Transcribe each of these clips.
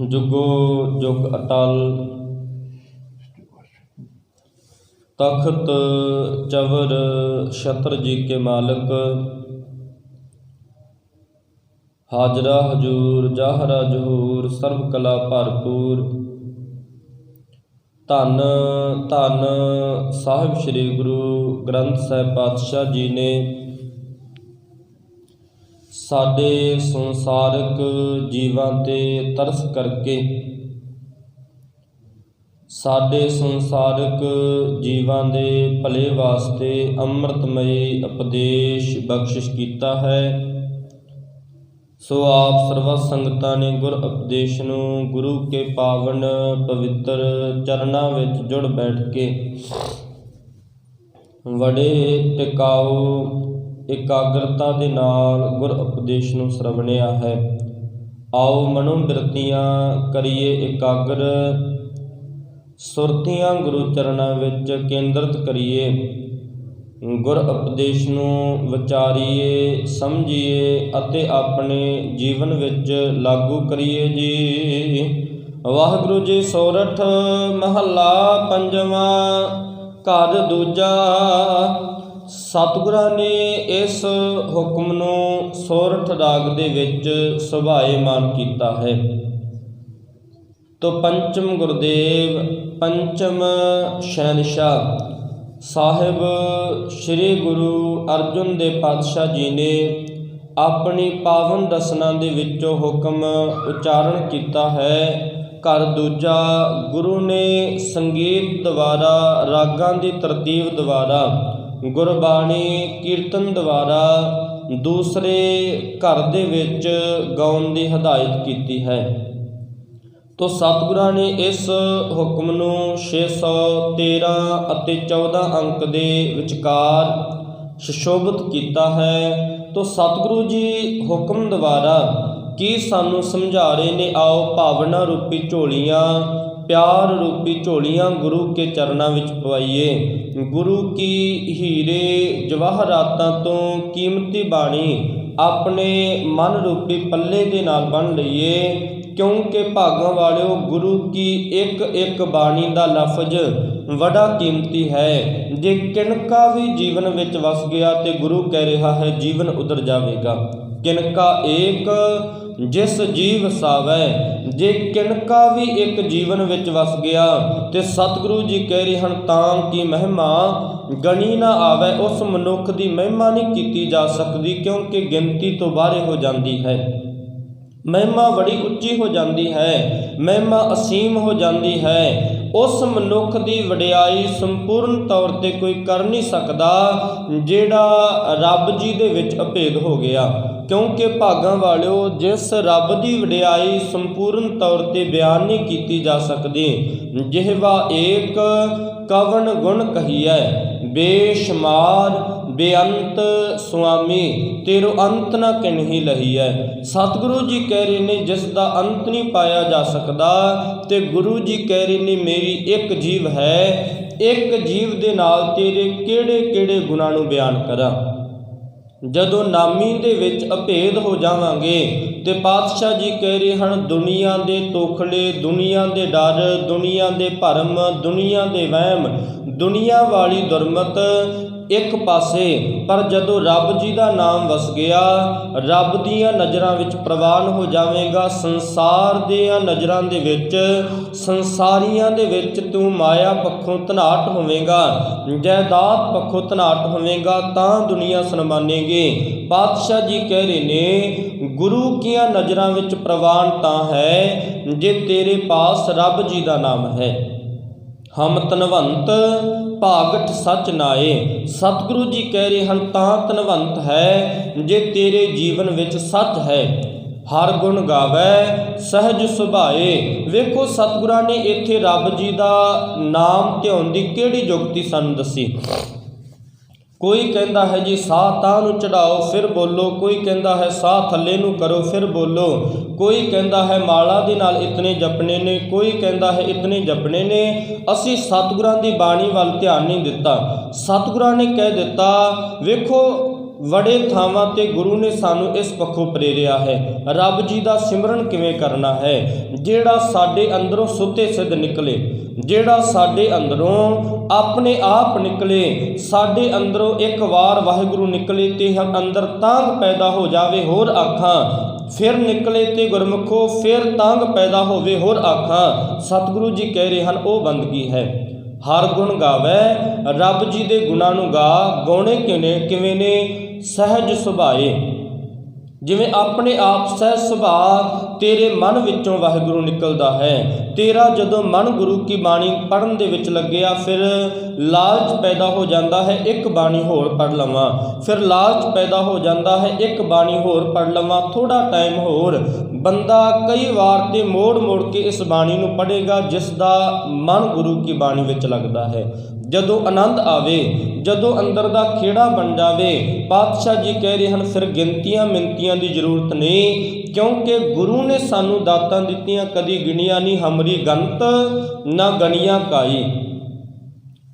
ਜੁਗੋ ਜੁਗ ਅਟਲ। ਤਖਤ ਚਵਰ ਛਤਰ ਜੀ ਕੇ ਮਾਲਕ। ਹਾਜ਼ਰਾ ਹਜੂਰ, ਜਾਹਰਾ ਜਹੂਰ, ਸਰਬ ਕਲਾ ਭਰਪੂਰ। ਧੰਨ ਧੰਨ ਸਾਹਿਬ ਸ੍ਰੀ ਗੁਰੂ ਗ੍ਰੰਥ ਸਾਹਿਬ ਪਾਤਸ਼ਾਹ ਜੀ ਨੇ ਸਾਡੇ ਸੰਸਾਰਿਕ ਜੀਵਾਂ ਤੇ ਤਰਸ ਕਰਕੇ, ਸਾਡੇ ਸੰਸਾਰਿਕ ਜੀਵਾਂ ਦੇ ਭਲੇ ਵਾਸਤੇ ਅੰਮ੍ਰਿਤਮਈ ਉਪਦੇਸ਼ ਬਖਸ਼ਿਸ਼ ਕੀਤਾ ਹੈ। ਸੋ ਆਪ ਸਰਵ ਸੰਗਤਾਂ ਨੇ ਗੁਰ ਉਪਦੇਸ਼ ਨੂੰ ਗੁਰੂ ਕੇ ਪਾਵਨ ਪਵਿੱਤਰ ਚਰਨਾਂ ਵਿੱਚ ਜੁੜ ਬੈਠ ਕੇ ਬੜੇ ਟਿਕਾਓ ਇਕਾਗਰਤਾ ਦੇ ਨਾਲ ਗੁਰ ਉਪਦੇਸ਼ ਨੂੰ ਸਰਵਣਿਆ ਹੈ। ਆਓ ਮਨੋ ਬਿਰਤੀਆਂ ਕਰੀਏ ਇਕਾਗਰ। ਸੁਰਤੀਆਂ ਗੁਰੂ ਚਰਨਾਂ ਵਿੱਚ ਕੇਂਦਰਿਤ ਕਰੀਏ। ਗੁਰ ਉਪਦੇਸ਼ ਨੂੰ ਵਿਚਾਰੀਏ, ਸਮਝੀਏ ਅਤੇ ਆਪਣੇ ਜੀਵਨ ਵਿੱਚ ਲਾਗੂ ਕਰੀਏ ਜੀ। ਵਾਹਿਗੁਰੂ ਜੀ ਸੋਰਠ ਮਹੱਲਾ ਪੰਜਵਾਂ, ਘਰ ਦੂਜਾ ਸਤਿਗੁਰਾਂ ਨੇ ਇਸ ਹੁਕਮ ਨੂੰ ਸੋਰਠ ਰਾਗ ਦੇ ਵਿੱਚ ਸੁਭਾਏਮਾਨ ਕੀਤਾ ਹੈ। ਤੋ ਪੰਚਮ ਗੁਰਦੇਵ, ਪੰਚਮ ਸ਼ਹਿਨशाह ਸਾਹਿਬ ਸ੍ਰੀ ਗੁਰੂ ਅਰਜਨ ਦੇਵ ਪਾਤਸ਼ਾਹ ਜੀ ਨੇ ਆਪਣੀ ਪਾਵਨ ਦਸਨਾ ਦੇ ਵਿੱਚੋਂ ਹੁਕਮ ਉਚਾਰਨ ਕੀਤਾ ਹੈ। ਘਰ ਦੂਜਾ ਗੁਰੂ ਨੇ ਸੰਗੀਤ ਦੁਆਰਾ, ਰਾਗਾਂ ਦੀ ਤਰਤੀਬ ਦੁਆਰਾ ਗੁਰਬਾਣੀ ਕੀਰਤਨ ਦੁਆਰਾ ਦੂਸਰੇ ਘਰ ਦੇ ਵਿੱਚ ਗਾਉਣ ਦੀ ਹਦਾਇਤ ਕੀਤੀ ਹੈ। ਤੋ ਸਤਿਗੁਰਾਂ ਨੇ ਇਸ ਹੁਕਮ ਨੂੰ 613 ਅਤੇ 14 ਅੰਕ ਦੇ ਵਿਚਕਾਰ ਸੁਸ਼ੋਭਿਤ ਕੀਤਾ ਹੈ। ਤੋ ਸਤਿਗੁਰੂ ਜੀ ਹੁਕਮ ਦੁਆਰਾ ਕੀ ਸਾਨੂੰ ਸਮਝਾ ਰਹੇ ਨੇ, ਆਓ ਭਾਵਨਾ ਰੂਪੀ ਝੋਲੀਆਂ ਪਿਆਰ ਰੂਪੀ ਝੋਲੀਆਂ ਗੁਰੂ ਕੇ ਚਰਨਾਂ ਵਿੱਚ ਪਵਾਈਏ। ਗੁਰੂ ਕੀ ਹੀਰੇ ਜਵਾਹਰਾਤਾਂ ਤੋਂ ਕੀਮਤੀ ਬਾਣੀ ਆਪਣੇ ਮਨ ਰੂਪੀ ਪੱਲੇ ਦੇ ਨਾਲ ਬੰਨ ਲਈਏ, ਕਿਉਂਕਿ ਭਾਗਾਂ ਵਾਲਿਓ ਗੁਰੂ ਕੀ ਇੱਕ ਇੱਕ ਬਾਣੀ ਦਾ ਲਫ਼ਜ਼ ਬੜਾ ਕੀਮਤੀ ਹੈ। ਜੇ ਕਿਣਕਾ ਵੀ ਜੀਵਨ ਵਿੱਚ ਵਸ ਗਿਆ ਤੇ ਗੁਰੂ ਕਹਿ ਰਿਹਾ ਹੈ, ਜੀਵਨ ਉਧਰ ਜਾਵੇਗਾ। ਕਿਣਕਾ ਏਕ, ਜਿਸ ਜੀਵ ਸਾਵੈ ਜੇ ਕਿਣਕਾ ਵੀ ਇੱਕ ਜੀਵਨ ਵਿੱਚ ਵਸ ਗਿਆ ਤੇ ਸਤਿਗੁਰੂ ਜੀ ਕਹਿ ਰਹੇ ਹਨ, ਤਾਂ ਕਿ ਮਹਿਮਾ ਗਣੀ ਨਾ ਆਵੇ, ਉਸ ਮਨੁੱਖ ਦੀ ਮਹਿਮਾ ਨਹੀਂ ਕੀਤੀ ਜਾ ਸਕਦੀ, ਕਿਉਂਕਿ ਗਿਣਤੀ ਤੋਂ ਬਾਹਰ ਹੋ ਜਾਂਦੀ ਹੈ। ਮਹਿਮਾ ਬੜੀ ਉੱਚੀ ਹੋ ਜਾਂਦੀ ਹੈ, ਮਹਿਮਾ ਅਸੀਮ ਹੋ ਜਾਂਦੀ ਹੈ। ਉਸ ਮਨੁੱਖ ਦੀ ਵਡਿਆਈ ਸੰਪੂਰਨ ਤੌਰ ਤੇ ਕੋਈ ਕਰ ਨਹੀਂ ਸਕਦਾ, ਜਿਹੜਾ ਰੱਬ ਜੀ ਦੇ ਵਿੱਚ ਅਭੇਦ ਹੋ ਗਿਆ। ਕਿਉਂਕਿ ਭਾਗਾਂ ਵਾਲਿਓ ਜਿਸ ਰੱਬ ਦੀ ਵਡਿਆਈ ਸੰਪੂਰਨ ਤੌਰ ਤੇ ਬਿਆਨ ਨਹੀਂ ਕੀਤੀ ਜਾ ਸਕਦੀ, ਜਿਹਵਾ ਏਕ ਕਵਨ ਗੁਣ ਕਹੀਐ, ਬੇਸ਼ੁਮਾਰ ਬੇਅੰਤ ਸੁਆਮੀ, ਤੇਰੋ ਅੰਤ ਨਾ ਕਿਨਹੀ ਲਹੀਐ। ਸਤਿਗੁਰੂ ਜੀ ਕਹਿ ਰਹੇ ਨੇ, ਜਿਸ ਦਾ ਅੰਤ ਨਹੀਂ ਪਾਇਆ ਜਾ ਸਕਦਾ, ਤੇ ਗੁਰੂ ਜੀ ਕਹਿ ਰਹੇ ਨੇ, ਮੇਰੀ ਇੱਕ ਜੀਵ ਹੈ, ਇੱਕ ਜੀਵ ਦੇ ਨਾਲ ਤੇਰੇ ਕਿਹੜੇ ਕਿਹੜੇ ਗੁਣਾਂ ਨੂੰ ਬਿਆਨ ਕਰਾਂ। ਜਦੋਂ ਨਾਮੀ ਦੇ ਵਿੱਚ ਅਭੇਦ ਹੋ ਜਾਵਾਂਗੇ ਤੇ ਪਾਤਸ਼ਾਹ ਜੀ ਕਹਿ ਰਹੇ ਹਨ, ਦੁਨੀਆ ਦੇ ਤੋਖਲੇ, ਦੁਨੀਆ ਦੇ ਡਰ, ਦੁਨੀਆ ਦੇ ਭਰਮ, ਦੁਨੀਆ ਦੇ ਵਹਿਮ, ਦੁਨੀਆ ਵਾਲੀ ਦੁਰਮਤ ਇੱਕ ਪਾਸੇ, ਪਰ ਜਦੋਂ ਰੱਬ ਜੀ ਦਾ ਨਾਮ ਵਸ ਗਿਆ, ਰੱਬ ਦੀਆਂ ਨਜ਼ਰਾਂ ਵਿੱਚ ਪ੍ਰਵਾਨ ਹੋ ਜਾਵੇਗਾ ਸੰਸਾਰ ਦੀਆਂ ਨਜ਼ਰਾਂ ਦੇ ਵਿੱਚ, ਸੰਸਾਰੀਆਂ ਦੇ ਵਿੱਚ ਤੂੰ ਮਾਇਆ ਪੱਖੋਂ ਧਨਾਟ ਹੋਵੇਂਗਾ ਜਾਇਦਾਦ ਪੱਖੋਂ ਧਨਾਟ ਹੋਵੇਂਗਾ, ਤਾਂ ਦੁਨੀਆ ਸਨਮਾਨੇਗੀ। ਪਾਤਸ਼ਾਹ ਜੀ ਕਹਿ ਰਹੇ ਨੇ, ਗੁਰੂ ਕੀਆਂ ਨਜ਼ਰਾਂ ਵਿੱਚ ਪ੍ਰਵਾਨ ਤਾਂ ਹੈ, ਜੇ ਤੇਰੇ ਪਾਸ ਰੱਬ ਜੀ ਦਾ ਨਾਮ ਹੈ। ਹਮ ਤਨਵੰਤ ਭਾਗਠ ਸਚ ਨਾਏ। ਸਤਿਗੁਰੂ ਜੀ ਕਹਿ ਰਹੇ ਹਨ, ਤਾਂ ਤਨਵੰਤ ਹੈ ਜੇ ਤੇਰੇ ਜੀਵਨ ਵਿੱਚ ਸੱਚ ਹੈ। ਹਰ ਗੁਣ ਗਾਵੇ, ਸਹਿਜ ਸੁਭਾਏ। ਵੇਖੋ, ਸਤਿਗੁਰਾਂ ਨੇ ਇੱਥੇ ਰੱਬ ਜੀ ਦਾ ਨਾਮ ਧਿਆਉਣ ਦੀ ਕਿਹੜੀ ਯੁਕਤੀ ਸਾਨੂੰ ਦੱਸੀ? ਕੋਈ ਕਹਿੰਦਾ ਹੈ ਜੀ, ਸਾਹ ਤਾਂ ਨੂੰ ਚੜਾਓ, ਫਿਰ ਬੋਲੋ। ਕੋਈ ਕਹਿੰਦਾ ਹੈ, ਸਾਹ ਥੱਲੇ ਨੂੰ ਕਰੋ, ਫਿਰ ਬੋਲੋ। ਕੋਈ ਕਹਿੰਦਾ ਹੈ, ਮਾਲਾ ਦੇ ਨਾਲ ਇਤਨੇ ਜਪਣੇ ਨੇ। ਕੋਈ ਕਹਿੰਦਾ ਹੈ, ਇਤਨੇ ਜਪਣੇ ਨੇ। ਅਸੀਂ ਸਤਿਗੁਰਾਂ ਦੀ ਬਾਣੀ ਵੱਲ ਧਿਆਨ ਨਹੀਂ ਦਿੱਤਾ। ਸਤਿਗੁਰਾਂ ਨੇ ਕਹਿ ਦਿੱਤਾ, ਵੇਖੋ ਵੜੇ ਥਾਵਾਂ ਤੇ ਗੁਰੂ ਨੇ ਸਾਨੂੰ ਇਸ ਪੱਖੋਂ ਪ੍ਰੇਰਿਆ ਹੈ। ਰੱਬ ਜੀ ਦਾ ਸਿਮਰਨ ਕਿਵੇਂ ਕਰਨਾ ਹੈ? ਜਿਹੜਾ ਸਾਡੇ ਅੰਦਰੋਂ ਸੁੱਤੇ ਸਿੱਧ ਨਿਕਲੇ, ਜਿਹੜਾ ਸਾਡੇ ਅੰਦਰੋਂ ਆਪਣੇ ਆਪ ਨਿਕਲੇ, ਸਾਡੇ ਅੰਦਰੋਂ ਇੱਕ ਵਾਰ ਵਾਹਿਗੁਰੂ ਨਿਕਲੇ ਤੇ ਅੰਦਰ ਤਾਂਗ ਪੈਦਾ ਹੋ ਜਾਵੇ ਹੋਰ ਆਖਾਂ, ਫਿਰ ਨਿਕਲੇ ਤੇ ਗੁਰਮੁਖੋ ਫਿਰ ਤਾਂਗ ਪੈਦਾ ਹੋਵੇ ਹੋਰ ਆਖਾਂ। ਸਤਿਗੁਰੂ ਜੀ ਕਹਿ ਰਹੇ ਹਨ, ਉਹ ਬੰਦਗੀ ਹੈ। ਹਰ ਗੁਣ ਗਾਵੇ, ਰੱਬ ਜੀ ਦੇ ਗੁਣਾਂ ਨੂੰ ਗਾ, ਗਾਉਣੇ ਕਿਵੇਂ ਕਿਵੇਂ ਨੇ? ਸਹਿਜ ਸੁਭਾਏ। ਜਿਵੇਂ ਆਪਣੇ ਆਪ ਸਹਿ ਸੁਭਾਅ ਤੇਰੇ ਮਨ ਵਿੱਚੋਂ ਵਾਹਿਗੁਰੂ ਨਿਕਲਦਾ ਹੈ। ਤੇਰਾ ਜਦੋਂ ਮਨ ਗੁਰੂ ਕੀ ਬਾਣੀ ਪੜਨ ਦੇ ਵਿੱਚ ਲੱਗਿਆ, ਫਿਰ ਲਾਲਚ ਪੈਦਾ ਹੋ ਜਾਂਦਾ ਹੈ, ਇੱਕ ਬਾਣੀ ਹੋਰ ਪੜ ਲਵਾਂ। ਫਿਰ ਲਾਲਚ ਪੈਦਾ ਹੋ ਜਾਂਦਾ ਹੈ, ਇੱਕ ਬਾਣੀ ਹੋਰ ਪੜ ਲਵਾਂ। ਥੋੜਾ ਟਾਈਮ ਹੋਰ ਬੰਦਾ ਕਈ ਵਾਰ ਤੇ ਮੋੜ ਮੋੜ ਕੇ ਇਸ ਬਾਣੀ ਨੂੰ ਪੜੇਗਾ ਜਿਸ ਦਾ ਮਨ ਗੁਰੂ ਕੀ ਬਾਣੀ ਵਿੱਚ ਲੱਗਦਾ ਹੈ। ਜਦੋਂ ਆਨੰਦ ਆਵੇ, ਜਦੋਂ ਅੰਦਰ ਦਾ ਖੇੜਾ ਬਣ ਜਾਵੇ, ਪਾਤਸ਼ਾਹ ਜੀ ਕਹਿ ਰਹੇ ਹਨ, ਫਿਰ ਗਿਣਤੀਆਂ ਮਿੰਤੀਆਂ ਦੀ ਜ਼ਰੂਰਤ ਨਹੀਂ, ਕਿਉਂਕਿ ਗੁਰੂ ਨੇ ਸਾਨੂੰ ਦਾਤਾਂ ਦਿੱਤੀਆਂ, ਕਦੀ ਗਿਣੀਆਂ ਨਹੀਂ, ਹਮਰੀ ਗੰਤ, ਨਾ ਗਣੀਆਂ ਕਾਈ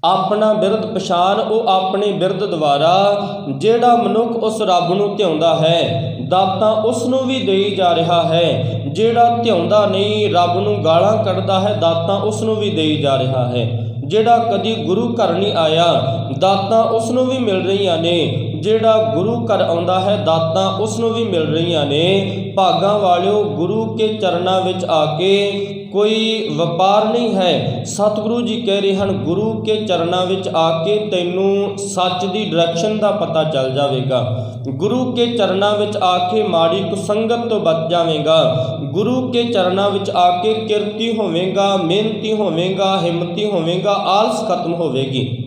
ਆਪਣਾ ਬਿਰਧ ਪਛਾਨ ਉਹ ਆਪਣੇ ਬਿਰਧ ਦੁਆਰਾ, ਜਿਹੜਾ ਮਨੁੱਖ ਉਸ ਰੱਬ ਨੂੰ ਧਿਆਉਂਦਾ ਹੈ, ਦਾਤਾਂ ਉਸ ਨੂੰ ਵੀ ਦੇਈ ਜਾ ਰਿਹਾ ਹੈ, ਜਿਹੜਾ ਧਿਆਉਂਦਾ ਨਹੀਂ, ਰੱਬ ਨੂੰ ਗਾਲਾਂ ਕੱਢਦਾ ਹੈ, ਦਾਤਾਂ ਉਸ ਨੂੰ ਵੀ ਦੇਈ ਜਾ ਰਿਹਾ ਹੈ। ਜਿਹੜਾ ਕਦੀ ਗੁਰੂ ਘਰ ਨਹੀਂ ਆਇਆ, ਦਾਤਾਂ ਉਸ ਨੂੰ ਵੀ ਮਿਲ ਰਹੀਆਂ ਨੇ ਜਿਹੜਾ ਗੁਰੂ ਘਰ ਆਉਂਦਾ ਹੈ, ਦਾਤਾਂ ਉਸ ਨੂੰ ਵੀ ਮਿਲ ਰਹੀਆਂ ਨੇ। ਭਾਗਾਂ ਵਾਲਿਓ, ਗੁਰੂ ਕੇ ਚਰਨਾਂ ਵਿੱਚ ਆ ਕੇ ਕੋਈ ਵਪਾਰ ਨਹੀਂ ਹੈ। ਸਤਿਗੁਰੂ ਜੀ ਕਹਿ ਰਹੇ ਹਨ, ਗੁਰੂ ਕੇ ਚਰਨਾਂ ਵਿੱਚ ਆ ਕੇ ਤੈਨੂੰ ਸੱਚ ਦੀ ਡਾਇਰੈਕਸ਼ਨ ਦਾ ਪਤਾ ਚੱਲ ਜਾਵੇਗਾ। ਗੁਰੂ ਕੇ ਚਰਨਾਂ ਵਿੱਚ ਆ ਕੇ ਮਾੜੀ ਕੁਸੰਗਤ ਤੋਂ ਬਚ ਜਾਵੇਂਗਾ। ਗੁਰੂ ਕੇ ਚਰਨਾਂ ਵਿੱਚ ਆ ਕੇ ਕਿਰਤੀ ਹੋਵੇਂਗਾ, ਮਿਹਨਤੀ ਹੋਵੇਂਗਾ, ਹਿੰਮਤੀ ਹੋਵੇਂਗਾ, ਆਲਸ ਖਤਮ ਹੋਵੇਗੀ।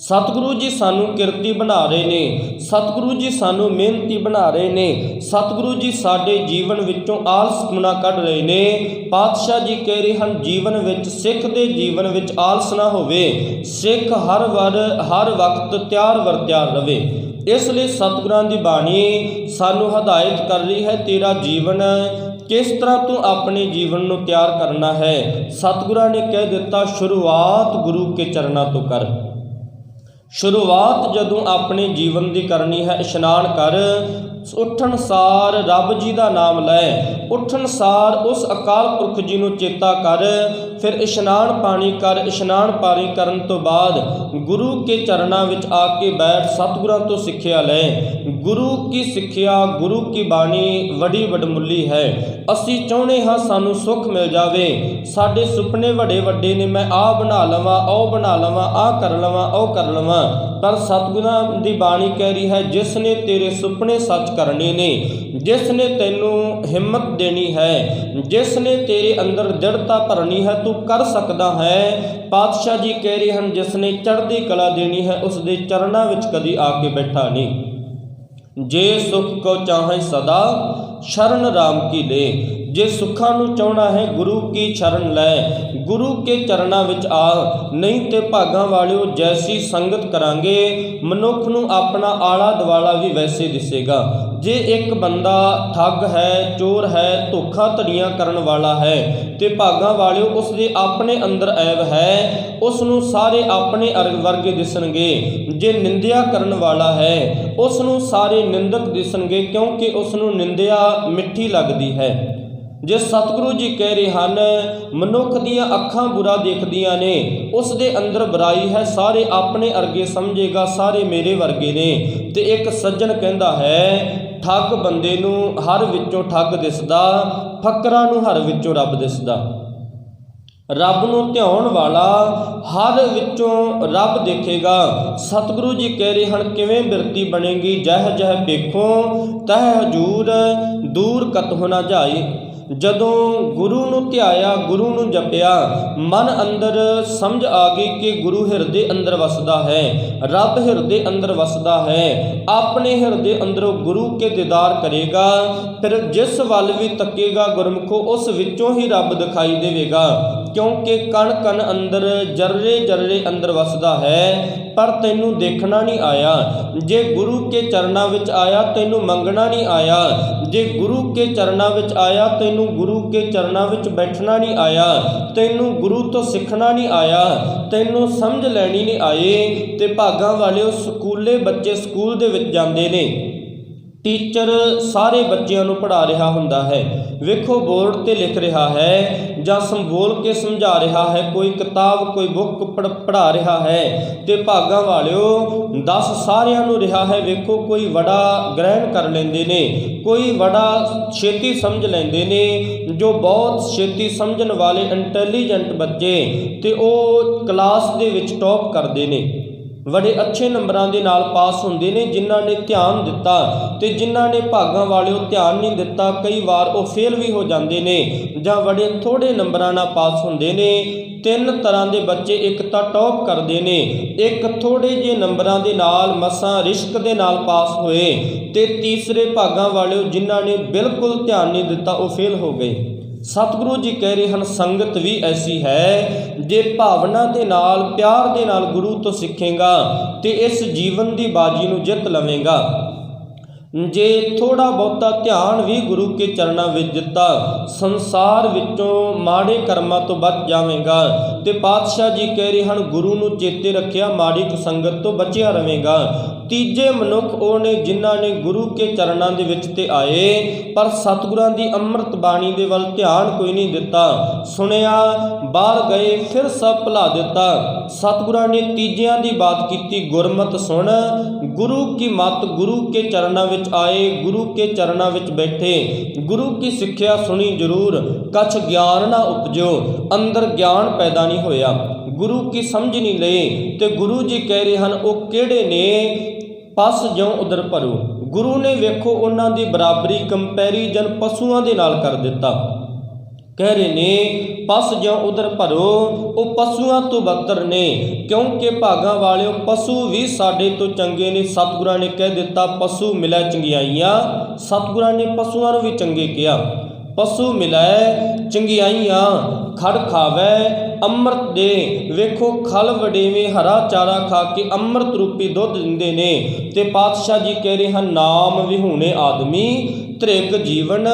ਸਤਿਗੁਰੂ ਜੀ ਸਾਨੂੰ ਕਿਰਤੀ ਬਣਾ ਰਹੇ ਨੇ, ਸਤਿਗੁਰੂ ਜੀ ਸਾਨੂੰ ਮਿਹਨਤੀ ਬਣਾ ਰਹੇ ਨੇ, ਸਤਿਗੁਰੂ ਜੀ ਸਾਡੇ ਜੀਵਨ ਵਿੱਚੋਂ ਆਲਸ ਮੁਨਾ ਕੱਢ ਰਹੇ ਨੇ। ਪਾਤਸ਼ਾਹ ਜੀ ਕਹਿ ਰਹੇ ਹਨ, ਜੀਵਨ ਵਿੱਚ ਸਿੱਖ ਦੇ ਜੀਵਨ ਵਿੱਚ ਆਲਸ ਨਾ ਹੋਵੇ, ਸਿੱਖ ਹਰ ਵਰ, ਹਰ ਵਕਤ ਤਿਆਰ ਵਰ ਤਿਆਰ ਰਵੇ। ਇਸ ਲਈ ਸਤਿਗੁਰਾਂ ਦੀ ਬਾਣੀ ਸਾਨੂੰ ਹਦਾਇਤ ਕਰ ਰਹੀ ਹੈ, ਤੇਰਾ ਜੀਵਨ ਕਿਸ ਤਰ੍ਹਾਂ ਤੂੰ ਆਪਣੇ ਜੀਵਨ ਨੂੰ ਤਿਆਰ ਕਰਨਾ ਹੈ? ਸਤਿਗੁਰਾਂ ਨੇ ਕਹਿ ਦਿੱਤਾ, ਸ਼ੁਰੂਆਤ ਗੁਰੂ ਕੇ ਚਰਨਾਂ ਤੋਂ ਕਰ। ਸ਼ੁਰੂਆਤ ਜਦੋਂ ਆਪਣੇ ਜੀਵਨ ਦੀ ਕਰਨੀ ਹੈ, ਇਸ਼ਨਾਨ ਕਰ, ਉੱਠਣ ਸਾਰ ਰੱਬ ਜੀ ਦਾ ਨਾਮ ਲੈ, ਉੱਠਣ ਸਾਰ ਉਸ ਅਕਾਲ ਪੁਰਖ ਜੀ ਨੂੰ ਚੇਤਾ ਕਰ, ਫਿਰ ਇਸ਼ਨਾਨ ਪਾਣੀ ਕਰ, ਇਸ਼ਨਾਨ ਪਾਣੀ ਕਰਨ ਤੋਂ ਬਾਅਦ ਗੁਰੂ ਕੇ ਚਰਨਾਂ ਵਿੱਚ ਆ ਕੇ ਬੈਠ ਸਤਿਗੁਰਾਂ ਤੋਂ ਸਿੱਖਿਆ ਲੈ। ਗੁਰੂ ਕੀ ਸਿੱਖਿਆ, ਗੁਰੂ ਕੀ ਬਾਣੀ, ਵੱਡੀ ਵਡਮੁੱਲੀ ਹੈ। ਅਸੀਂ ਚਾਹੁੰਦੇ ਹਾਂ ਸਾਨੂੰ ਸੁੱਖ ਮਿਲ ਜਾਵੇ। ਸਾਡੇ ਸੁਪਨੇ ਵੱਡੇ ਵੱਡੇ ਨੇ, ਮੈਂ ਆਹ ਬਣਾ ਲਵਾਂ, ਉਹ ਬਣਾ ਲਵਾਂ, ਆਹ ਕਰ ਲਵਾਂ, ਉਹ ਕਰ ਲਵਾਂ। ਪਰ ਸਤਿਗੁਰਾਂ ਦੀ ਬਾਣੀ ਕਹਿ ਰਹੀ ਹੈ, ਜਿਸ ਨੇ ਤੇਰੇ ਸੁਪਨੇ ਸੱਚ ਕਰਨੇ ਨੇ, ਜਿਸ ਨੇ ਤੈਨੂੰ ਹਿੰਮਤ ਦੇਣੀ ਹੈ, ਜਿਸ ਨੇ ਤੇਰੇ ਅੰਦਰ ਦ੍ਰਿੜਤਾ ਭਰਨੀ ਹੈ, ਤੂੰ ਕਰ ਸਕਦਾ ਹੈ। ਪਾਤਸ਼ਾਹ ਜੀ ਕਹਿ ਰਹੇ ਹਨ, ਜਿਸ ਨੇ ਚੜ੍ਹਦੀ ਕਲਾ ਦੇਣੀ ਹੈ, ਉਸ ਦੇ ਚਰਨਾਂ ਵਿੱਚ ਕਦੀ ਆ ਕੇ ਬੈਠਾ ਨਹੀਂ। ਜੇ ਸੁਖ ਕੋ ਚਾਹੇ ਸਦਾ, ਸ਼ਰਨ ਰਾਮ ਕੀ ਲੈ ਜੇ ਸੁੱਖਾਂ ਨੂੰ ਚਾਹਣਾ ਹੈ, ਗੁਰੂ ਕੀ ਸ਼ਰਨ ਲੈ। ਗੁਰੂ ਕੇ ਚਰਨਾਂ ਵਿੱਚ ਆ, ਨਹੀਂ ਤੇ ਭਾਗਾਂ ਵਾਲਿਓ ਜੈਸੀ ਸੰਗਤ ਕਰਾਂਗੇ, ਮਨੁੱਖ ਨੂੰ ਆਪਣਾ ਆਲਾ ਦਵਾਲਾ ਵੀ ਵੈਸੇ ਦਿਸੇਗਾ। ਜੇ ਇੱਕ ਬੰਦਾ ਠੱਗ ਹੈ, ਚੋਰ ਹੈ, ਧੋਖਾ ਧੜੀਆਂ ਕਰਨ ਵਾਲਾ ਹੈ, ਤੇ ਭਾਗਾਂ ਵਾਲਿਓ ਉਸ ਦੇ ਆਪਣੇ ਅੰਦਰ ਐਬ ਹੈ ਉਸ ਨੂੰ ਸਾਰੇ ਆਪਣੇ ਅਰਗ ਵਰਗੇ ਦਿਸਣਗੇ। ਜੇ ਨਿੰਦਿਆ ਕਰਨ ਵਾਲਾ ਹੈ ਉਸ ਨੂੰ ਸਾਰੇ ਨਿੰਦਕ ਦਿਸਣਗੇ, ਕਿਉਂਕਿ ਉਸ ਨੂੰ ਨਿੰਦਿਆ ਮਿੱਠੀ ਲੱਗਦੀ ਹੈ। ਜੇ ਸਤਿਗੁਰੂ ਜੀ ਕਹਿ ਰਹੇ ਹਨ, ਮਨੁੱਖ ਦੀਆਂ ਅੱਖਾਂ ਬੁਰਾ ਦੇਖਦੀਆਂ ਨੇ ਉਸ ਦੇ ਅੰਦਰ ਬੁਰਾਈ ਹੈ, ਸਾਰੇ ਆਪਣੇ ਅਰਗੇ ਸਮਝੇਗਾ, ਸਾਰੇ ਮੇਰੇ ਵਰਗੇ ਨੇ। ਤੇ ਇੱਕ ਸੱਜਣ ਕਹਿੰਦਾ ਹੈ, ਠੱਗ ਬੰਦੇ ਨੂੰ ਹਰ ਵਿੱਚੋਂ ਠੱਗ ਦਿਸਦਾ, ਫਕਰਾਂ ਨੂੰ ਹਰ ਵਿੱਚੋਂ ਰੱਬ ਦਿਸਦਾ। ਰੱਬ ਨੂੰ ਧਿਆਉਣ ਵਾਲਾ ਹਰ ਵਿੱਚੋਂ ਰੱਬ ਦੇਖੇਗਾ। ਸਤਿਗੁਰੂ ਜੀ ਕਹਿ ਰਹੇ ਹਨ, ਕਿਵੇਂ ਬਿਰਤੀ ਬਣੇਗੀ? ਜਹ ਜਹ ਵੇਖੋ, ਤਹ ਹਜੂਰ ਦੂਰ ਕਤ ਹੋਣਾ ਜਾਏ। ਜਦੋਂ ਗੁਰੂ ਨੂੰ ਧਿਆਇਆ, ਗੁਰੂ ਨੂੰ ਜਪਿਆ, ਮਨ ਅੰਦਰ ਸਮਝ ਆ ਗਈ ਕਿ ਗੁਰੂ ਹਿਰਦੇ ਅੰਦਰ ਵਸਦਾ ਹੈ, ਰੱਬ ਹਿਰਦੇ ਅੰਦਰ ਵਸਦਾ ਹੈ, ਆਪਣੇ ਹਿਰਦੇ ਅੰਦਰੋਂ ਗੁਰੂ ਕੇ ਦੀਦਾਰ ਕਰੇਗਾ, ਫਿਰ ਜਿਸ ਵੱਲ ਵੀ ਤੱਕੇਗਾ ਗੁਰਮੁਖੋ, ਉਸ ਵਿੱਚੋਂ ਹੀ ਰੱਬ ਦਿਖਾਈ ਦੇਵੇਗਾ, ਕਿਉਂਕਿ ਕਣ ਕਣ ਅੰਦਰ ਜਰਰੇ ਜਰਰੇ ਅੰਦਰ ਵਸਦਾ ਹੈ, ਪਰ ਤੈਨੂੰ ਦੇਖਣਾ ਨਹੀਂ ਆਇਆ, ਜੇ ਗੁਰੂ ਕੇ ਚਰਨਾਂ ਵਿੱਚ ਆਇਆ, ਤੈਨੂੰ ਮੰਗਣਾ ਨਹੀਂ ਆਇਆ ਜੇ ਗੁਰੂ ਕੇ ਚਰਨਾਂ ਵਿੱਚ ਆਇਆ, ਤੈਨੂੰ ਗੁਰੂ ਕੇ ਚਰਨਾਂ ਵਿੱਚ ਬੈਠਣਾ ਨਹੀਂ ਆਇਆ, ਤੈਨੂੰ ਗੁਰੂ ਤੋਂ ਸਿੱਖਣਾ ਨਹੀਂ ਆਇਆ, ਤੈਨੂੰ ਸਮਝ ਲੈਣੀ ਨਹੀਂ ਆਏ, ਤੇ ਭਾਗਾਂ ਵਾਲਿਓ ਸਕੂਲੇ ਬੱਚੇ ਸਕੂਲ ਦੇ ਵਿੱਚ ਜਾਂਦੇ ਨੇ। ਟੀਚਰ ਸਾਰੇ ਬੱਚਿਆਂ ਨੂੰ ਪੜ੍ਹਾ ਰਿਹਾ ਹੁੰਦਾ ਹੈ। ਵੇਖੋ, ਬੋਰਡ ਤੇ ਲਿਖ ਰਿਹਾ ਹੈ, ਜਾਂ ਸੰਬੋਲ ਕੇ ਸਮਝਾ ਰਿਹਾ ਹੈ, ਕੋਈ ਕਿਤਾਬ, ਕੋਈ ਬੁੱਕ ਪੜ੍ਹਾ ਰਿਹਾ ਹੈ। ਤੇ ਭਾਗਾਂ ਵਾਲਿਓ 10 ਸਾਰਿਆਂ ਨੂੰ ਰਿਹਾ ਹੈ, ਵੇਖੋ, ਕੋਈ ਬੜਾ ਗ੍ਰਹਿਣ ਕਰ ਲੈਂਦੇ ਨੇ, ਕੋਈ ਬੜਾ ਛੇਤੀ ਸਮਝ ਲੈਂਦੇ ਨੇ, ਜੋ ਬਹੁਤ ਛੇਤੀ ਸਮਝਣ ਵਾਲੇ ਇੰਟੈਲੀਜੈਂਟ ਬੱਚੇ, ਤੇ ਉਹ ਕਲਾਸ ਦੇ ਵਿੱਚ ਟੌਪ ਕਰਦੇ ਨੇ। ਬੜੇ ਅੱਛੇ ਨੰਬਰਾਂ ਦੇ ਨਾਲ ਪਾਸ ਹੁੰਦੇ ਨੇ, ਜਿਨ੍ਹਾਂ ਨੇ ਧਿਆਨ ਦਿੱਤਾ ਤੇ ਜਿਨ੍ਹਾਂ ਨੇ ਭਾਗਾਂ ਵਾਲਿਓ ਧਿਆਨ ਨਹੀਂ ਦਿੱਤਾ, ਕਈ ਵਾਰ ਉਹ ਫੇਲ ਵੀ ਹੋ ਜਾਂਦੇ ਨੇ ਜਾਂ ਬੜੇ ਥੋੜੇ ਨੰਬਰਾਂ ਨਾਲ ਪਾਸ ਹੁੰਦੇ ਨੇ। ਤਿੰਨ ਤਰ੍ਹਾਂ ਦੇ ਬੱਚੇ ਇੱਕ ਤਾਂ ਟੌਪ ਕਰਦੇ ਨੇ, ਇੱਕ ਥੋੜੇ ਜਿਹੇ ਨੰਬਰਾਂ ਦੇ ਨਾਲ ਮਸਾਂ ਰਿਸ਼ਕ ਦੇ ਨਾਲ ਪਾਸ ਹੋਏ ਤੇ ਤੀਸਰੇ ਭਾਗਾਂ ਵਾਲਿਓ ਜਿਨ੍ਹਾਂ ਨੇ ਬਿਲਕੁਲ ਧਿਆਨ ਨਹੀਂ ਦਿੱਤਾ, ਉਹ ਫੇਲ ਹੋ ਗਏ। ਸਤਿਗੁਰੂ ਜੀ ਕਹਿ ਰਹੇ ਹਨ, ਸੰਗਤ ਵੀ ਐਸੀ ਹੈ, ਜੇ ਭਾਵਨਾ ਦੇ ਨਾਲ, ਪਿਆਰ ਦੇ ਨਾਲ ਗੁਰੂ ਤੋਂ ਸਿੱਖੇਗਾ ਤੇ ਇਸ ਜੀਵਨ ਦੀ ਬਾਜੀ ਨੂੰ ਜਿੱਤ ਲਵੇਂਗਾ। ਜੇ ਥੋੜਾ ਬਹੁਤਾ ਧਿਆਨ ਵੀ ਗੁਰੂ ਕੇ ਚਰਨਾਂ ਵਿੱਚ ਦਿੱਤਾ, ਸੰਸਾਰ ਵਿੱਚੋਂ ਮਾੜੇ ਕਰਮਾਂ ਤੋਂ ਬਚ ਜਾਵੇਂਗਾ ਤੇ ਪਾਤਸ਼ਾਹ ਜੀ ਕਹਿ ਰਹੇ ਹਨ, ਗੁਰੂ ਨੂੰ ਚੇਤੇ ਰੱਖਿਆ, ਮਾੜੀ ਸੰਗਤ ਤੋਂ ਬਚਿਆ ਰਹੇਗਾ ਤੀਜੇ ਮਨੁੱਖ ਉਹ ਨੇ ਜਿਨ੍ਹਾਂ ਨੇ ਗੁਰੂ ਕੇ ਚਰਨਾਂ ਦੇ ਵਿੱਚ ਤੇ ਆਏ, ਪਰ ਸਤਿਗੁਰਾਂ ਦੀ ਅੰਮ੍ਰਿਤ ਬਾਣੀ ਦੇ ਵੱਲ ਧਿਆਨ ਕੋਈ ਨਹੀਂ ਦਿੱਤਾ। ਸੁਣਿਆ, ਬਾਹਰ ਗਏ, ਫਿਰ ਸਭ ਭੁਲਾ ਦਿੱਤਾ। ਸਤਿਗੁਰਾਂ ਨੇ ਤੀਜਿਆਂ ਦੀ ਬਾਤ ਕੀਤੀ, ਗੁਰਮਤ ਸੁਣ, ਗੁਰੂ ਕੀ ਮਤ ਗੁਰੂ ਕੇ ਚਰਨਾਂ ਵਿੱਚ ਆਏ, ਗੁਰੂ ਕੇ ਚਰਨਾਂ ਵਿੱਚ ਬੈਠੇ। ਗੁਰੂ ਕੀ ਸਿੱਖਿਆ ਸੁਣੀ ਜ਼ਰੂਰ, ਕਛ ਗਿਆਨ ਨਾ ਉਪਜੋ ਅੰਦਰ ਗਿਆਨ ਪੈਦਾ ਨਹੀਂ ਹੋਇਆ। ਗੁਰੂ ਕੀ ਸਮਝ ਨਹੀਂ ਲਈ ਤੇ ਗੁਰੂ ਜੀ ਕਹਿ ਰਹੇ ਹਨ, ਉਹ ਕਿਹੜੇ ਨੇ? ਪਸ ਜਿਉ ਉਦਰ ਭਰੋ। ਗੁਰੂ ਨੇ ਵੇਖੋ ਉਹਨਾਂ ਦੀ ਬਰਾਬਰੀ ਕੰਪੈਰੀਜ਼ਨ ਪਸ਼ੂਆਂ ਦੇ ਨਾਲ ਕਰ ਦਿੱਤਾ। ਕਹਿ ਰਹੇ ਨੇ, ਪਸ ਜਿਉ ਉਦਰ ਭਰੋ, ਉਹ ਪਸ਼ੂਆਂ ਤੋਂ ਬੱਤਰ ਨੇ, ਕਿਉਂਕਿ ਭਾਗਾਂ ਵਾਲਿਓ ਪਸ਼ੂ ਵੀ ਸਾਡੇ ਤੋਂ ਚੰਗੇ ਨੇ। ਸਤਿਗੁਰਾਂ ਨੇ ਕਹਿ ਦਿੱਤਾ, ਪਸ਼ੂ ਮਿਲੈ ਚੰਗਿਆਈਆਂ। ਸਤਿਗੁਰਾਂ ਨੇ ਪਸ਼ੂਆਂ ਨੂੰ ਵੀ ਚੰਗੇ ਕਿਹਾ। ਪਸ਼ੂ ਮਿਲੈ, ਚੰਗਿਆਈਆਂ ਖੜ ਖਾਵੇ, ਅੰਮ੍ਰਿਤ ਦੇ ਵੇਖੋ ਖਲ ਵਡੇਵੇਂ, ਹਰਾ ਚਾਰਾ ਖਾ ਕੇ ਅੰਮ੍ਰਿਤ ਰੂਪੀ ਦੁੱਧ ਦਿੰਦੇ ਨੇ। ਤੇ ਪਾਤਸ਼ਾਹ ਜੀ ਕਹਿ ਰਹੇ ਹਨ, ਨਾਮ ਵਿਹੂਣੇ ਆਦਮੀ, ਤ੍ਰਿਗ ਜੀਵਨ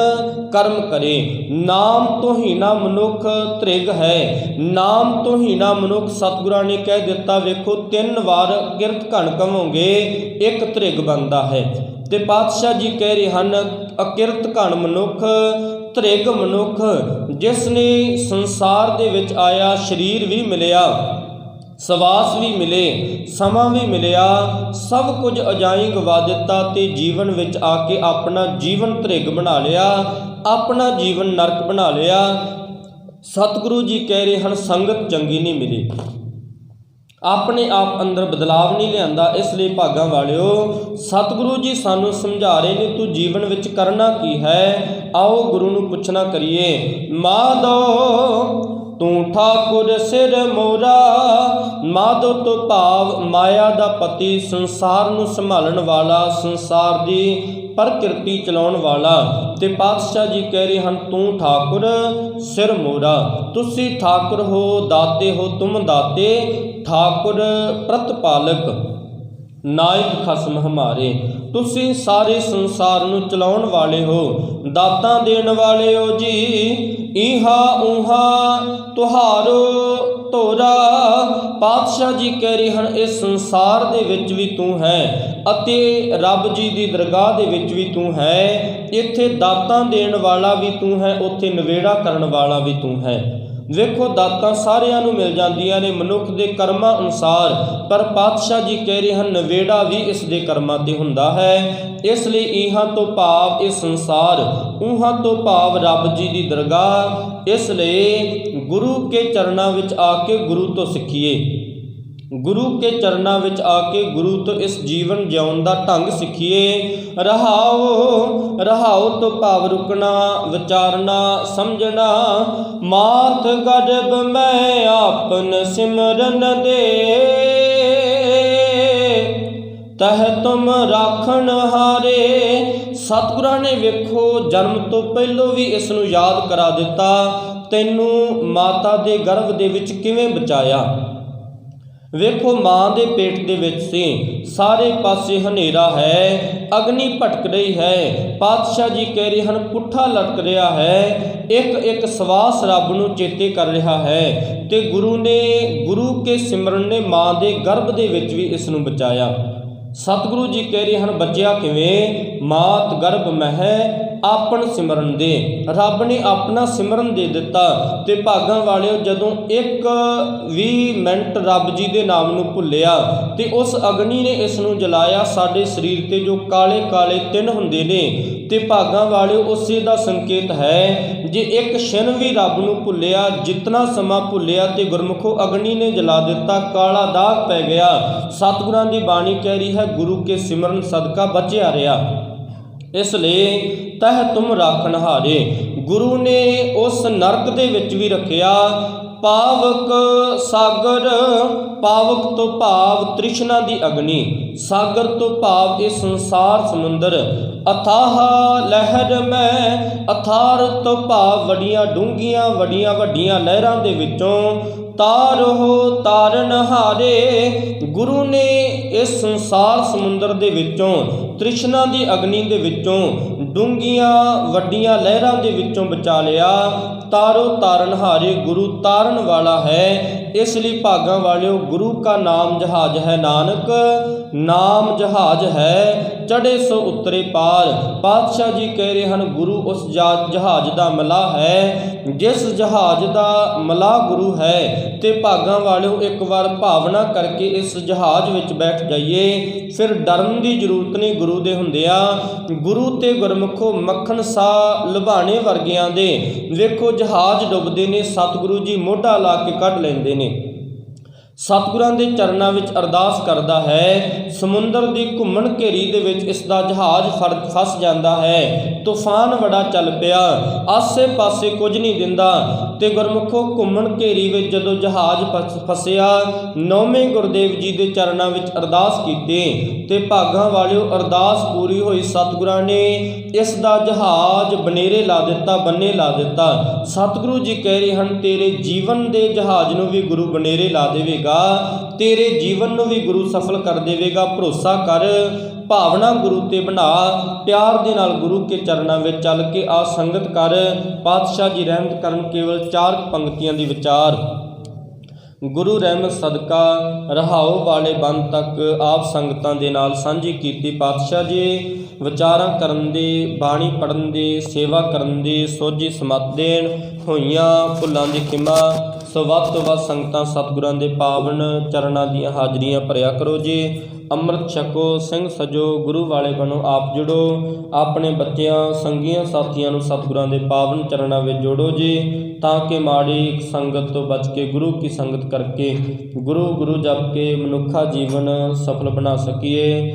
ਕਰਮ ਕਰੇ। ਨਾਮ ਤੋਂ ਹੀਣਾ ਮਨੁੱਖ ਤ੍ਰਿਗ ਹੈ। ਨਾਮ ਤੋਂ ਹੀਣਾ ਮਨੁੱਖ ਸਤਿਗੁਰਾਂ ਨੇ ਕਹਿ ਦਿੱਤਾ, ਵੇਖੋ ਤਿੰਨ ਵਾਰ ਕਿਰਤ ਘਣ ਕਵੋਗੇ, ਇੱਕ ਤ੍ਰਿਗ ਬਣਦਾ ਹੈ। ਤੇ ਪਾਤਸ਼ਾਹ ਜੀ ਕਹਿ ਰਹੇ ਹਨ, ਅਕਿਰਤ ਘਣ ਮਨੁੱਖ ਤ੍ਰਿਗ ਮਨੁੱਖ, ਜਿਸ ਨੇ ਸੰਸਾਰ ਦੇ ਵਿੱਚ ਆਇਆ ਸਰੀਰ ਵੀ ਮਿਲਿਆ, ਸਵਾਸ ਵੀ ਮਿਲੇ, ਸਮਾਂ ਵੀ ਮਿਲਿਆ, ਸਭ ਕੁਝ ਅਜਾਈ ਗਵਾ ਦਿੱਤਾ ਤੇ ਜੀਵਨ ਵਿੱਚ ਆ ਕੇ ਆਪਣਾ ਜੀਵਨ ਤ੍ਰਿਗ ਬਣਾ ਲਿਆ, ਆਪਣਾ ਜੀਵਨ ਨਰਕ ਬਣਾ ਲਿਆ। ਸਤਿਗੁਰੂ ਜੀ ਕਹਿ ਰਹੇ ਹਨ, ਸੰਗਤ ਚੰਗੀ ਨਹੀਂ ਮਿਲੀ ਆਪਣੇ ਆਪ ਅੰਦਰ ਬਦਲਾਵ ਨਹੀਂ ਲਿਆਂਦਾ, ਇਸ ਲਈ ਭਾਗਾਂ ਵਾਲਿਓ, ਸਤਿਗੁਰੂ ਜੀ ਸਾਨੂੰ ਸਮਝਾ ਰਹੇ ਨੇ, ਤੂੰ ਜੀਵਨ ਵਿੱਚ ਕਰਨਾ ਕੀ ਹੈ? ਆਓ ਗੁਰੂ ਨੂੰ ਪੁੱਛਣਾ ਕਰੀਏ। ਮਾਧੋ, ਤੂੰ ਠਾਕੁਰ ਸਿਰ ਮੋਰਾ, ਮਾਧੋ ਤੋਂ ਭਾਵ ਮਾਇਆ ਦਾ ਪਤੀ ਸੰਸਾਰ ਨੂੰ ਸੰਭਾਲਣ ਵਾਲਾ ਸੰਸਾਰ ਦੀ ਪ੍ਰਕਿਰਤੀ ਚਲਾਉਣ ਵਾਲਾ ਤੇ ਪਾਤਸ਼ਾਹ ਜੀ ਕਹਿ ਰਹੇ ਹਨ, ਤੂੰ ਠਾਕੁਰ, ਸਿਰ ਮੋਰਾ। ਤੁਸੀਂ ਠਾਕੁਰ ਹੋ, ਦਾਤੇ ਹੋ, ਤੁਮ ਦਾਤੇ। ਠਾਕੁਰ ਪ੍ਰਤਪਾਲਕ, ਨਾਇਕ ਖਸਮ ਹਮਾਰੇ। ਤੁਸੀਂ ਸਾਰੇ ਸੰਸਾਰ ਨੂੰ ਚਲਾਉਣ ਵਾਲੇ ਹੋ, ਦਾਤਾਂ ਦੇਣ ਵਾਲੇ ਹੋ ਜੀ। ਇਹਾ ਉਹਾ ਤੁਹਾਰੋ ਤੋਰਾ ਪਾਤਸ਼ਾਹ ਜੀ ਕਹਿ ਰਹੇ ਹਨ, ਇਸ ਸੰਸਾਰ ਦੇ ਵਿੱਚ ਵੀ ਤੂੰ ਹੈ ਅਤੇ ਰੱਬ ਜੀ ਦੀ ਦਰਗਾਹ ਦੇ ਵਿੱਚ ਵੀ ਤੂੰ ਹੈ। ਇੱਥੇ ਦਾਤਾਂ ਦੇਣ ਵਾਲਾ ਵੀ ਤੂੰ ਹੈ, ਉੱਥੇ ਨਵੇੜਾ ਕਰਨ ਵਾਲਾ ਵੀ ਤੂੰ ਹੈ। ਵੇਖੋ, ਦਾਤਾਂ ਸਾਰਿਆਂ ਨੂੰ ਮਿਲ ਜਾਂਦੀਆਂ ਨੇ, ਮਨੁੱਖ ਦੇ ਕਰਮਾਂ ਅਨੁਸਾਰ। ਪਰ ਪਾਤਸ਼ਾਹ ਜੀ ਕਹਿ ਰਹੇ ਹਨ, ਨਵੇੜਾ ਵੀ ਇਸ ਦੇ ਕਰਮਾਂ ਤੇ ਹੁੰਦਾ ਹੈ। ਇਸ ਲਈ ਇਹਾਂ ਤੋਂ ਭਾਵ ਇਹ ਸੰਸਾਰ, ਉਹਾਂ ਤੋਂ ਭਾਵ ਰੱਬ ਜੀ ਦੀ ਦਰਗਾਹ। ਇਸ ਲਈ ਗੁਰੂ ਕੇ ਚਰਨਾਂ ਵਿੱਚ ਆ ਕੇ ਗੁਰੂ ਤੋਂ ਸਿੱਖੀਏ। ਗੁਰੂ ਕੇ ਚਰਨਾਂ ਵਿੱਚ ਆ ਕੇ ਗੁਰੂ ਤੋਂ ਇਸ ਜੀਵਨ ਜਿਉਣ ਦਾ ਢੰਗ ਸਿੱਖੀਏ। ਰਹਾਓ ਰਹਾਓ ਤੋਂ ਭਾਵ ਰੁਕਣਾ, ਵਿਚਾਰਨਾ, ਸਮਝਣਾ। ਮਾਤ ਗਰਭ ਮੈਂ ਆਪਨ ਸਿਮਰਨ ਦੇ। ਤਹ ਤੁਮ ਰਾਖਣ ਹਾਰੇ। ਸਤਿਗੁਰਾਂ ਨੇ ਵੇਖੋ, ਜਨਮ ਤੋਂ ਪਹਿਲੋਂ ਵੀ ਇਸ ਨੂੰ ਯਾਦ ਕਰਾ ਦਿੱਤਾ। ਤੈਨੂੰ ਮਾਤਾ ਦੇ ਗਰਭ ਦੇ ਵਿੱਚ ਕਿਵੇਂ ਬਚਾਇਆ? ਵੇਖੋ ਮਾਂ ਦੇ ਪੇਟ ਦੇ ਵਿੱਚ ਸੀ। ਸਾਰੇ ਪਾਸੇ ਹਨੇਰਾ ਹੈ, ਅਗਨੀ ਭਟਕ ਰਹੀ ਹੈ। ਪਾਤਸ਼ਾਹ ਜੀ ਕਹਿ ਰਹੇ ਹਨ, ਪੁੱਠਾ ਲਟਕ ਰਿਹਾ ਹੈ। ਇੱਕ ਇੱਕ ਸਵਾਸ ਰੱਬ ਨੂੰ ਚੇਤੇ ਕਰ ਰਿਹਾ ਹੈ ਤੇ ਗੁਰੂ ਨੇ, ਗੁਰੂ ਕੇ ਸਿਮਰਨ ਨੇ ਮਾਂ ਦੇ ਗਰਭ ਦੇ ਵਿੱਚ ਵੀ ਇਸ ਨੂੰ ਬਚਾਇਆ। ਸਤਿਗੁਰੂ ਜੀ ਕਹਿ ਰਹੇ ਹਨ, ਬੱਚਿਆ ਕਿਵੇਂ? ਮਾਤ ਗਰਭ ਮਹਿ ਆਪਨ ਸਿਮਰਨ ਦੇ। ਰੱਬ ਨੇ ਆਪਣਾ ਸਿਮਰਨ ਦੇ ਦਿੱਤਾ ਤੇ ਭਾਗਾਂ ਵਾਲਿਓ ਜਦੋਂ ਇੱਕ 20 ਮਿੰਟ ਰੱਬ ਜੀ ਦੇ ਨਾਮ ਨੂੰ ਭੁੱਲਿਆ ਤੇ ਉਸ ਅਗਨੀ ਨੇ ਇਸ ਨੂੰ ਜਲਾਇਆ, ਸਾਡੇ ਸਰੀਰ ਤੇ ਜੋ ਕਾਲੇ ਕਾਲੇ ਤਿੰਨ ਹੁੰਦੇ ਨੇ ਤੇ ਭਾਗਾਂ ਵਾਲਿਓ, ਉਸੇ ਦਾ ਸੰਕੇਤ ਹੈ, ਜੇ ਇੱਕ ਛਿਨ ਵੀ ਰੱਬ ਨੂੰ ਭੁੱਲਿਆ, ਜਿਤਨਾ ਸਮਾਂ ਭੁੱਲਿਆ ਤੇ ਗੁਰਮੁਖੋ ਅਗਨੀ ਨੇ ਜਲਾ ਦਿੱਤਾ, ਕਾਲਾ ਦਾਗ ਪੈ ਗਿਆ। ਸਤਿਗੁਰਾਂ ਦੀ ਬਾਣੀ ਕਹਿ ਰਹੀ ਹੈ, ਗੁਰੂ ਕੇ ਸਿਮਰਨ ਸਦਕਾ ਬਚਿਆ ਰਿਹਾ। ਇਸ ਲਈ ਤਹ ਤੁਮ ਰਾਖਣ ਹਾਰੇ। ਗੁਰੂ ਨੇ ਉਸ ਨਰਕ ਦੇ ਵਿੱਚ ਵੀ ਰੱਖਿਆ, ਪਾਵਕ ਸਾਗਰ, ਪਾਵਕ ਤੋਂ ਭਾਵ ਤ੍ਰਿਸ਼ਨਾ ਦੀ ਅਗਨੀ, ਸਾਗਰ ਤੋਂ ਭਾਵ ਇਹ ਸੰਸਾਰ ਸਮੁੰਦਰ। ਅਥਾਹ ਲਹਿਰ ਮੈਂ ਅਥਾਰ ਤੋਂ ਭਾਵ ਵੱਡੀਆਂ ਡੂੰਘੀਆਂ, ਵੱਡੀਆਂ ਵੱਡੀਆਂ ਲਹਿਰਾਂ ਦੇ ਵਿੱਚੋਂ ਤਾਰੋ ਤਾਰਨ ਹਾਰੇ। ਗੁਰੂ ਨੇ ਇਸ ਸੰਸਾਰ ਸਮੁੰਦਰ ਦੇ ਵਿੱਚੋਂ ਤ੍ਰਿਸ਼ਨਾ ਦੀ ਅਗਨੀ ਦੇ ਵਿੱਚੋਂ ਡੂੰਘੀਆਂ ਵੱਡੀਆਂ ਲਹਿਰਾਂ ਦੇ ਵਿੱਚੋਂ ਬਚਾ ਲਿਆ। ਤਾਰੋ ਤਾਰਨ ਹਾਰੇ ਗੁਰੂ ਤਾਰਨ ਵਾਲਾ ਹੈ। ਇਸ ਲਈ ਭਾਗਾਂ ਵਾਲਿਓ ਗੁਰੂ ਕਾ ਨਾਮ ਜਹਾਜ਼ ਹੈ ਨਾਨਕ। ਨਾਮ ਜਹਾਜ਼ ਹੈ ਚੜੇ ਸੋ ਉਤਰੇ ਪਾਰ। ਪਾਤਸ਼ਾਹ ਜੀ ਕਹਿ ਰਹੇ ਹਨ, ਗੁਰੂ ਉਸ ਜਾ- ਜਹਾਜ਼ ਦਾ ਮਲਾਹ ਹੈ, ਜਿਸ ਜਹਾਜ਼ ਦਾ ਮਲਾਹ ਗੁਰੂ ਹੈ, ਤੇ ਭਾਗਾਂ ਵਾਲਿਓ ਇੱਕ ਵਾਰ ਭਾਵਨਾ ਕਰਕੇ ਇਸ ਜਹਾਜ਼ ਵਿੱਚ ਬੈਠ ਜਾਈਏ। ਫਿਰ ਡਰਨ ਦੀ ਜ਼ਰੂਰਤ ਨਹੀਂ ਗੁਰੂ ਦੇ ਹੁੰਦਿਆਂ। ਗੁਰੂ ਤੇ ਗੁਰਮੁਖੋ ਮੱਖਣ ਸਾ ਲੁਭਾਣੇ ਵਰਗਿਆਂ ਦੇ। ਵੇਖੋ ਜਹਾਜ਼ ਡੁੱਬਦੇ ਨੇ, ਸਤਿਗੁਰੂ ਜੀ ਮੋਢਾ ਲਾ ਕੇ ਕੱਢ ਲੈਂਦੇ ਨੇ। ਸਤਿਗੁਰਾਂ ਦੇ ਚਰਨਾਂ ਵਿੱਚ ਅਰਦਾਸ ਕਰਦਾ ਹੈ, ਸਮੁੰਦਰ ਦੀ ਘੁੰਮਣ ਘੇਰੀ ਦੇ ਵਿੱਚ ਇਸ ਦਾ ਜਹਾਜ਼ ਫਰ- ਫਸ ਜਾਂਦਾ ਹੈ। ਤੂਫਾਨ ਬੜਾ ਚੱਲ ਪਿਆ, ਆਸੇ-ਪਾਸੇ ਕੁਝ ਨਹੀਂ ਦਿੰਦਾ ਤੇ ਗੁਰਮੁਖੋ ਘੁੰਮਣ ਘੇਰੀ ਵਿੱਚ ਜਦੋਂ ਜਹਾਜ਼ ਫਸ- ਫਸਿਆ, ਨੌਵੇਂ ਗੁਰਦੇਵ ਜੀ ਦੇ ਚਰਨਾਂ ਵਿੱਚ ਅਰਦਾਸ ਕੀਤੀ ਤੇ ਭਾਗਾਂ ਵਾਲਿਓ ਅਰਦਾਸ ਪੂਰੀ ਹੋਈ ਸਤਿਗੁਰਾਂ ਨੇ ਇਸ ਦਾ ਜਹਾਜ਼ ਬਨੇਰੇ ਲਾ ਦਿੱਤਾ, ਬੰਨੇ ਲਾ ਦਿੱਤਾ। ਸਤਿਗੁਰੂ ਜੀ ਕਹਿ ਰਹੇ ਹਨ, ਤੇਰੇ ਜੀਵਨ ਦੇ ਜਹਾਜ਼ ਨੂੰ ਵੀ ਗੁਰੂ ਬਨੇਰੇ ਲਾ ਦੇਵੇਗਾ। ਤੇਰੇ ਜੀਵਨ ਨੂੰ ਵੀ ਗੁਰੂ ਸਫਲ ਕਰ ਦੇਵੇਗਾ। ਭਰੋਸਾ ਕਰ, ਭਾਵਨਾ ਗੁਰੂ ਤੇ ਬਣਾ। ਪਿਆਰ ਦੇ ਨਾਲ ਗੁਰੂ ਕੇ ਚਰਨਾਂ ਵਿੱਚ ਚੱਲ ਕੇ ਆ ਸੰਗਤ ਕਰ। ਪਾਤਸ਼ਾਹ ਜੀ ਰਹਿਮਤ ਕਰਨ ਕੇਵਲ ਚਾਰ ਪੰਕਤੀਆਂ ਦੀ ਵਿਚਾਰ। ਗੁਰੂ ਰਹਿਮਤ ਸਦਕਾ, ਰਹਾਉ ਵਾਲੇ ਬੰਦ ਤੱਕ ਆਪ ਸੰਗਤਾਂ ਦੇ ਨਾਲ ਸਾਂਝੀ ਕੀਤੀ ਪਾਤਸ਼ਾਹ ਜੀ। ਵਿਚਾਰਾਂ ਕਰਨ ਦੇ, ਬਾਣੀ ਪੜਨ ਦੀ, ਸੇਵਾ ਕਰਨ ਦੇ, ਸੋਝੀ ਸਮਤ ਦੇਣ, ਹੋਈਆਂ, ਫੁੱਲਾਂ ਦੀ ਖਿਮਾ। ਸੋ ਵੱਧ ਤੋਂ ਵੱਧ ਸੰਗਤਾਂ ਸਤਿਗੁਰਾਂ ਦੇ ਪਾਵਨ ਚਰਨਾਂ ਦੀਆਂ ਹਾਜ਼ਰੀਆਂ ਭਰਿਆ ਕਰੋ ਜੀ। ਅੰਮ੍ਰਿਤ ਛਕੋ, ਸਿੰਘ ਸਜੋ, ਗੁਰੂ ਵਾਲੇ ਬਣੋ, ਆਪ ਜੁੜੋ। ਆਪਣੇ ਬੱਚਿਆਂ, ਸੰਗੀਆਂ ਸਾਥੀਆਂ ਨੂੰ ਸਤਿਗੁਰਾਂ ਦੇ ਪਾਵਨ ਚਰਨਾਂ ਵਿੱਚ ਜੋੜੋ ਜੀ, ਤਾਂ ਕਿ ਮਾੜੀ ਸੰਗਤ ਤੋਂ ਬਚ ਕੇ, ਗੁਰੂ ਕੀ ਸੰਗਤ ਕਰਕੇ, ਗੁਰੂ ਗੁਰੂ ਜਪ ਕੇ ਮਨੁੱਖਾ ਜੀਵਨ ਸਫਲ ਬਣਾ ਸਕੀਏ।